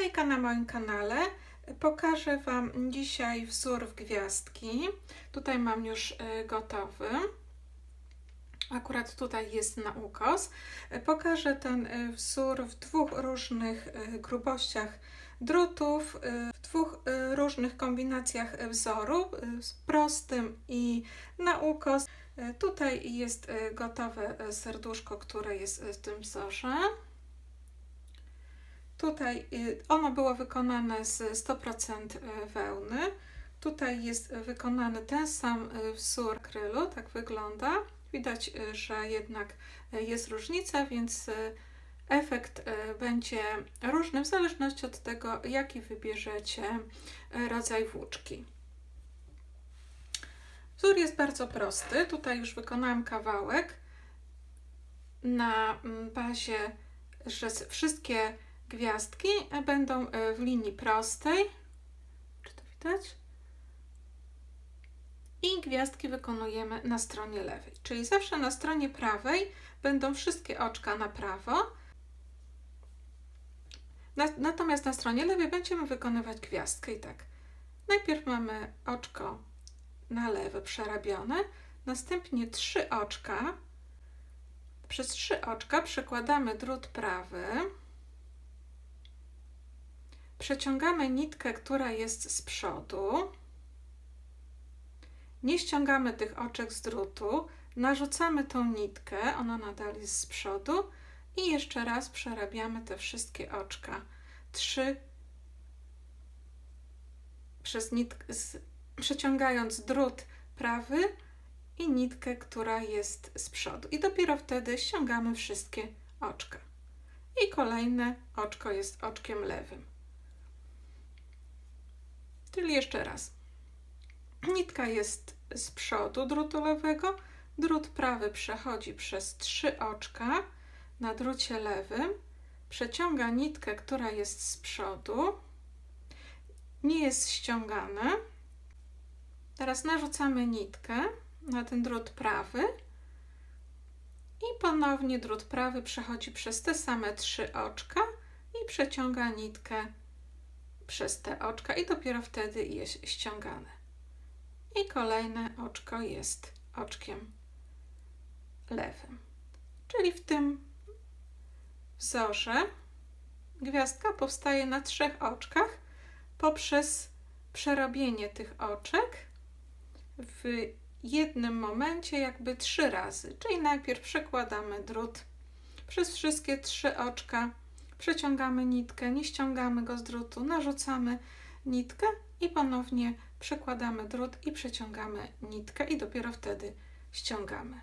Hejka na moim kanale. Pokażę Wam dzisiaj wzór w gwiazdki. Tutaj mam już y, gotowy. Akurat tutaj jest na ukos. Pokażę ten y, wzór w dwóch różnych y, grubościach drutów, w dwóch różnych kombinacjach wzoru, z prostym i na ukos. Tutaj jest gotowe serduszko, które jest w tym wzorze. Tutaj y, ono było wykonane z 100% y, wełny. Tutaj jest wykonany ten sam y, wzór krylu, tak wygląda. Widać, że jednak jest różnica, więc efekt będzie różny w zależności od tego, jaki wybierzecie rodzaj włóczki. Wzór jest bardzo prosty. Tutaj już wykonałam kawałek na mm, bazie, że wszystkie gwiazdki będą e, w linii prostej. Czy to widać? I gwiazdki wykonujemy na stronie lewej. Czyli zawsze na stronie prawej będą wszystkie oczka na prawo. Natomiast na stronie lewej będziemy wykonywać gwiazdkę i tak. Najpierw mamy oczko na lewe przerabione, następnie trzy oczka. Przez trzy oczka przekładamy drut prawy Przeciągamy nitkę, która jest z przodu. Nie ściągamy tych oczek z drutu. Narzucamy tą nitkę, ona nadal jest z przodu. I jeszcze raz przerabiamy te wszystkie oczka. Trzy przez nitkę, z, przeciągając drut prawy i nitkę, która jest z przodu. I dopiero wtedy ściągamy wszystkie oczka. I kolejne oczko jest oczkiem lewym. Czyli jeszcze raz. Nitka jest z przodu drutu lewego, drut prawy przechodzi przez trzy oczka na drucie lewym, przeciąga nitkę, która jest z przodu, nie jest ściągane. Teraz narzucamy nitkę na ten drut prawy i ponownie drut prawy przechodzi przez te same trzy oczka i przeciąga nitkę przez te oczka i dopiero wtedy jest ściągane. I kolejne oczko jest oczkiem lewym. Czyli w tym wzorze gwiazdka powstaje na trzech oczkach poprzez przerobienie tych oczek w jednym momencie jakby trzy razy. Czyli najpierw przekładamy drut przez wszystkie trzy oczka przeciągamy nitkę, nie ściągamy go z drutu, narzucamy nitkę i ponownie przekładamy drut i przeciągamy nitkę i dopiero wtedy ściągamy.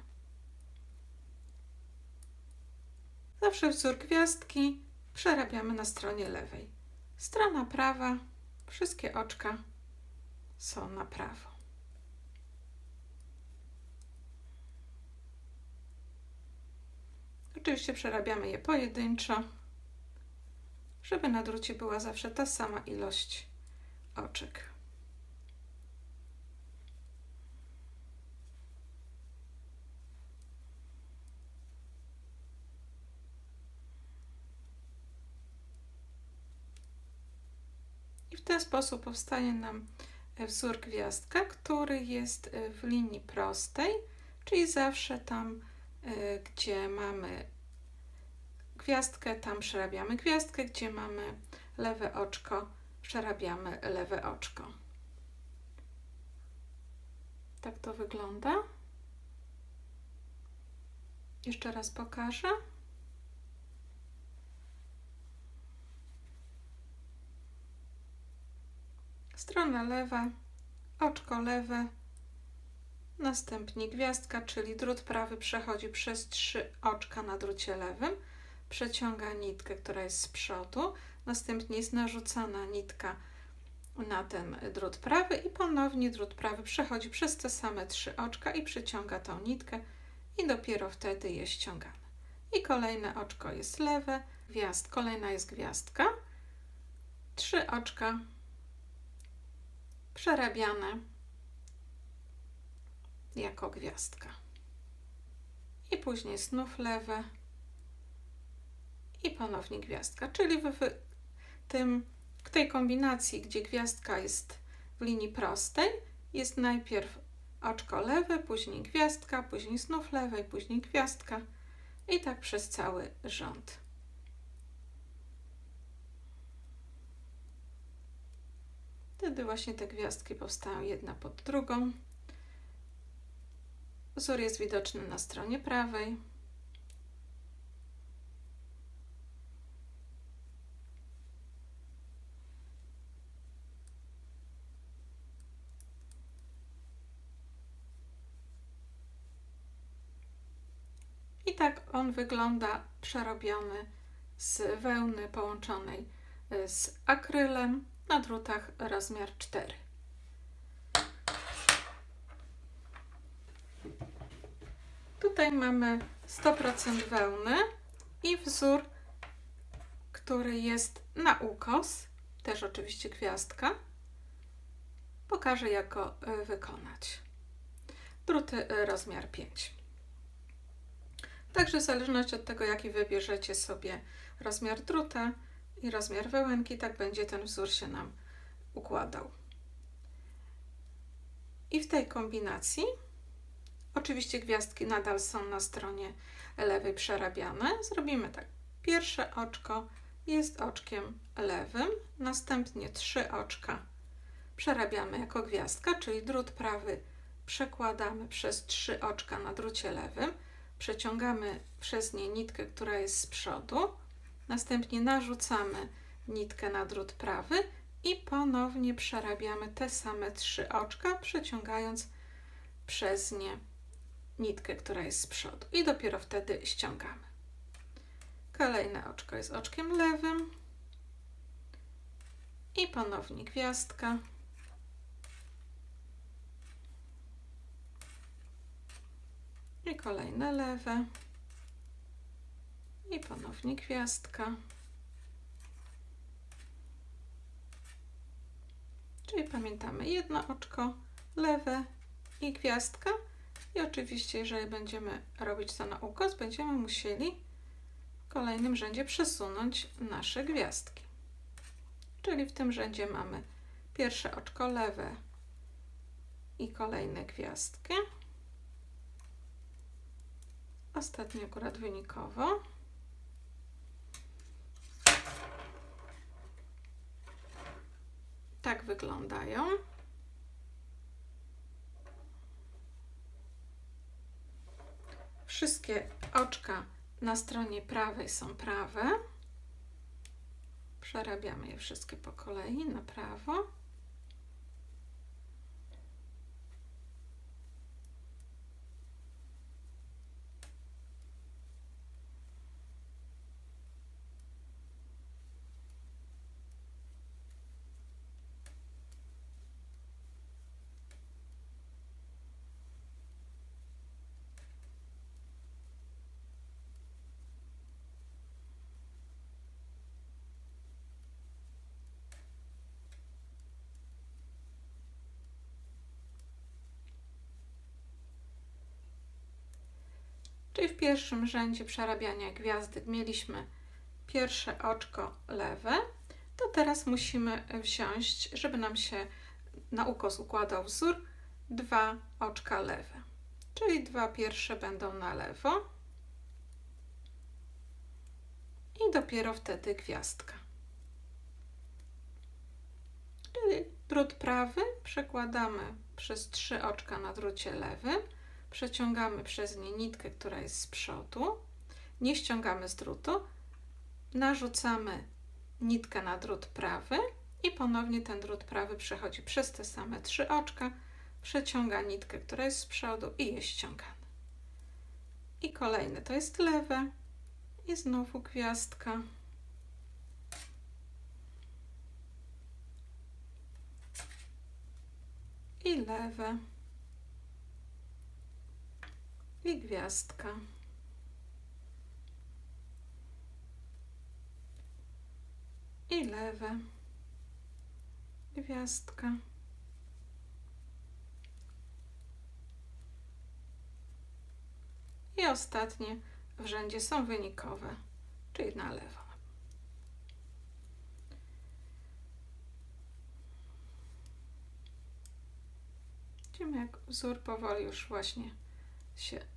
Zawsze wzór gwiazdki przerabiamy na stronie lewej. Strona prawa, wszystkie oczka są na prawo. Oczywiście przerabiamy je pojedynczo żeby na drucie była zawsze ta sama ilość oczek. I w ten sposób powstanie nam wzór gwiazdka, który jest w linii prostej, czyli zawsze tam, e, gdzie mamy gwiazdkę, tam przerabiamy gwiazdkę, gdzie mamy lewe oczko, przerabiamy lewe oczko. Tak to wygląda. Jeszcze raz pokażę. Strona lewa, oczko lewe, następnie gwiazdka, czyli drut prawy przechodzi przez trzy oczka na drucie lewym, przeciąga nitkę, która jest z przodu, następnie jest narzucana nitka na ten drut prawy i ponownie drut prawy przechodzi przez te same trzy oczka i przyciąga tą nitkę i dopiero wtedy jest ściągane. I kolejne oczko jest lewe, gwiazd, kolejna jest gwiazdka, trzy oczka przerabiane jako gwiazdka. I później znów lewe, i ponownie gwiazdka, czyli wy, wy, tym, w tej kombinacji, gdzie gwiazdka jest w linii prostej, jest najpierw oczko lewe, później gwiazdka, później znów lewej, później gwiazdka i tak przez cały rząd. Wtedy właśnie te gwiazdki powstają jedna pod drugą. Wzór jest widoczny na stronie prawej. I tak on wygląda przerobiony z wełny połączonej y, z akrylem na drutach rozmiar 4. Tutaj mamy 100% wełny i wzór, który jest na ukos, też oczywiście gwiazdka. Pokażę, jak go y, wykonać. Druty y, rozmiar 5. Także w zależności od tego, jaki wybierzecie sobie rozmiar druta i rozmiar wełenki, tak będzie ten wzór się nam układał. I w tej kombinacji oczywiście gwiazdki nadal są na stronie lewej przerabiane. Zrobimy tak. Pierwsze oczko jest oczkiem lewym, następnie trzy oczka przerabiamy jako gwiazdka, czyli drut prawy przekładamy przez trzy oczka na drucie lewym, przeciągamy przez nie nitkę, która jest z przodu, następnie narzucamy nitkę na drut prawy i ponownie przerabiamy te same trzy oczka, przeciągając przez nie nitkę, która jest z przodu i dopiero wtedy ściągamy. Kolejne oczko jest oczkiem lewym i ponownie gwiazdka. I kolejne lewe. I ponownie gwiazdka. Czyli pamiętamy jedno oczko lewe i gwiazdka. I oczywiście, jeżeli będziemy robić to na ukos, będziemy musieli w kolejnym rzędzie przesunąć nasze gwiazdki. Czyli w tym rzędzie mamy pierwsze oczko lewe i kolejne gwiazdki. Ostatnie akurat wynikowo. Tak wyglądają. Wszystkie oczka na stronie prawej są prawe. Przerabiamy je wszystkie po kolei na prawo. Czyli w pierwszym rzędzie przerabiania gwiazdek mieliśmy pierwsze oczko lewe, to teraz musimy wziąć, żeby nam się na ukos układał wzór, dwa oczka lewe. Czyli dwa pierwsze będą na lewo i dopiero wtedy gwiazdka. Czyli drut prawy przekładamy przez trzy oczka na drucie lewym, przeciągamy przez nie nitkę, która jest z przodu, nie ściągamy z drutu, narzucamy nitkę na drut prawy i ponownie ten drut prawy przechodzi przez te same trzy oczka, przeciąga nitkę, która jest z przodu i jest ściągany. I kolejny to jest lewe i znowu gwiazdka. I lewe i gwiazdka. I lewe, gwiazdka. I ostatnie w rzędzie są wynikowe, czyli na lewo. Widzimy, jak wzór powoli już właśnie się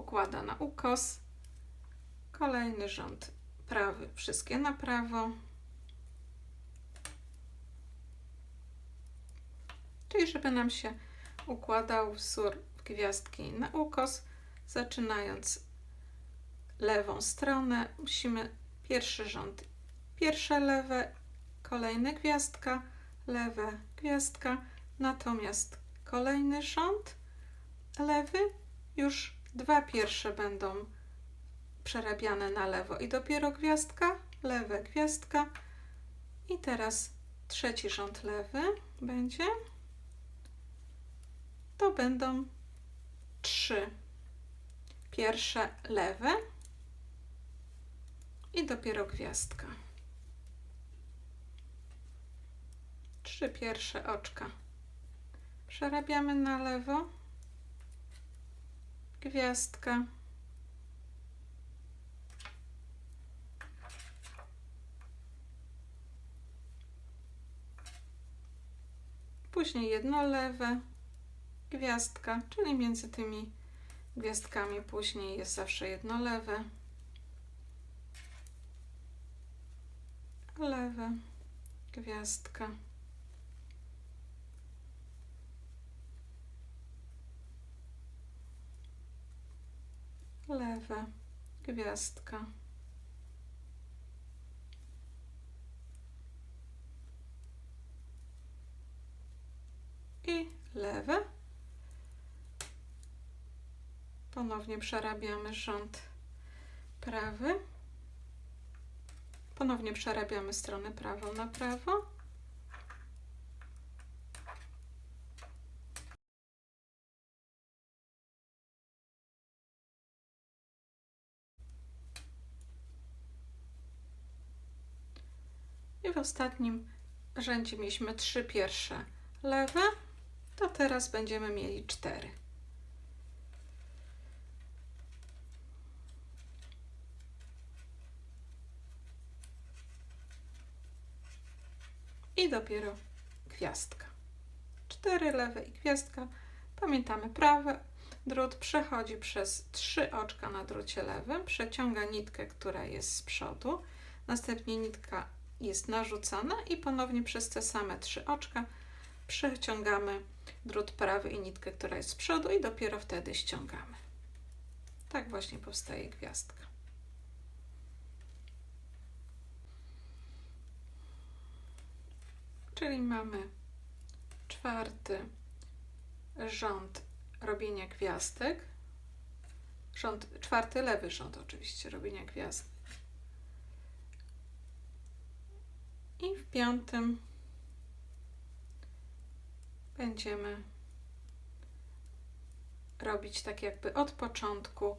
układa na ukos. Kolejny rząd prawy, wszystkie na prawo. Czyli żeby nam się układał wzór gwiazdki na ukos, zaczynając lewą stronę, musimy pierwszy rząd, pierwsze lewe, kolejne gwiazdka, lewe gwiazdka, natomiast kolejny rząd lewy, już dwa pierwsze będą przerabiane na lewo i dopiero gwiazdka, lewe gwiazdka. I teraz trzeci rząd lewy będzie. To będą trzy pierwsze lewe i dopiero gwiazdka. Trzy pierwsze oczka przerabiamy na lewo, gwiazdka. Później jedno lewe, gwiazdka, czyli między tymi gwiazdkami później jest zawsze jedno lewe, lewe, gwiazdka. Lewe, gwiazdka. I lewe. Ponownie przerabiamy rząd prawy. Ponownie przerabiamy stronę prawą na prawo. I w ostatnim rzędzie mieliśmy trzy pierwsze lewe, to teraz będziemy mieli cztery. i dopiero gwiazdka. Cztery lewe i gwiazdka. Pamiętamy prawe. Drut przechodzi przez trzy oczka na drucie lewym, przeciąga nitkę, która jest z przodu. Następnie nitka jest narzucana i ponownie przez te same trzy oczka przeciągamy drut prawy i nitkę, która jest z przodu i dopiero wtedy ściągamy. Tak właśnie powstaje gwiazdka. Czyli mamy czwarty rząd robienia gwiazdek. Rząd, czwarty lewy rząd oczywiście robienia gwiazdek. I w piątym będziemy robić tak jakby od początku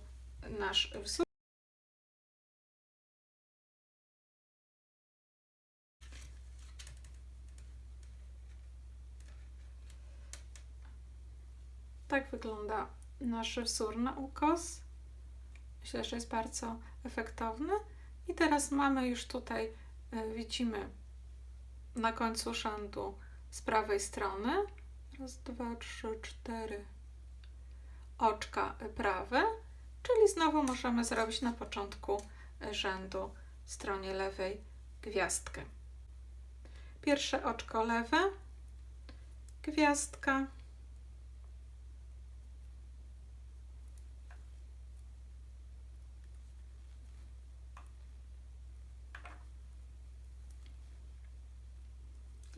nasz wzór. Tak wygląda nasz wzór na ukos. Myślę, że jest bardzo efektowny. I teraz mamy już tutaj, e, widzimy na końcu rzędu z prawej strony. Raz, dwa, trzy, cztery oczka prawe, czyli znowu możemy zrobić na początku rzędu stronie lewej gwiazdkę. Pierwsze oczko lewe, gwiazdka,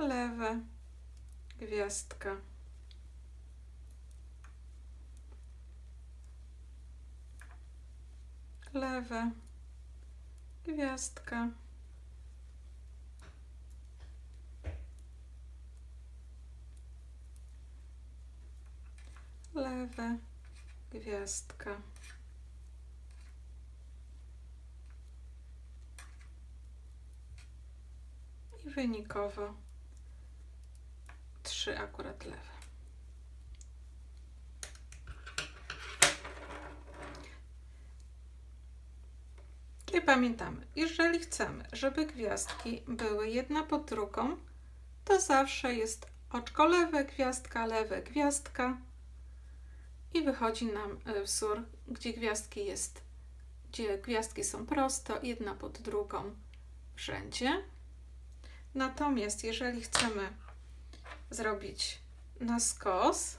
lewe, gwiazdka. Lewe, gwiazdka. Lewe, gwiazdka. I wynikowo trzy akurat lewe. I pamiętamy, jeżeli chcemy, żeby gwiazdki były jedna pod drugą, to zawsze jest oczko lewe, gwiazdka, lewe, gwiazdka i wychodzi nam e, wzór, gdzie gwiazdki jest, gdzie gwiazdki są prosto, jedna pod drugą w rzędzie. Natomiast jeżeli chcemy zrobić na skos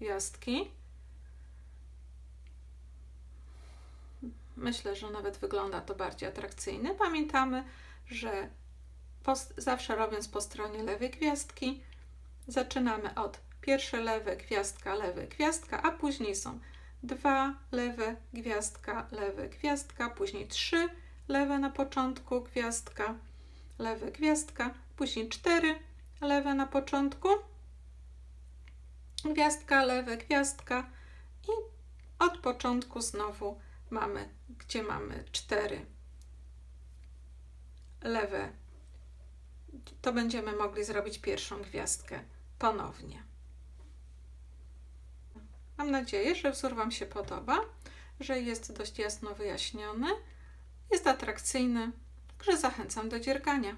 gwiazdki, myślę, że nawet wygląda to bardziej atrakcyjnie. Pamiętamy, że zawsze robiąc po stronie lewej gwiazdki, zaczynamy od pierwsze lewe gwiazdka, lewe gwiazdka, a później są dwa lewe gwiazdka, lewe gwiazdka, później trzy lewe na początku gwiazdka, lewe gwiazdka, później cztery lewe na początku, gwiazdka, lewe gwiazdka i od początku znowu mamy, gdzie mamy cztery lewe, to będziemy mogli zrobić pierwszą gwiazdkę ponownie. Mam nadzieję, że wzór Wam się podoba, że jest dość jasno wyjaśniony, jest atrakcyjny, że zachęcam do dziergania.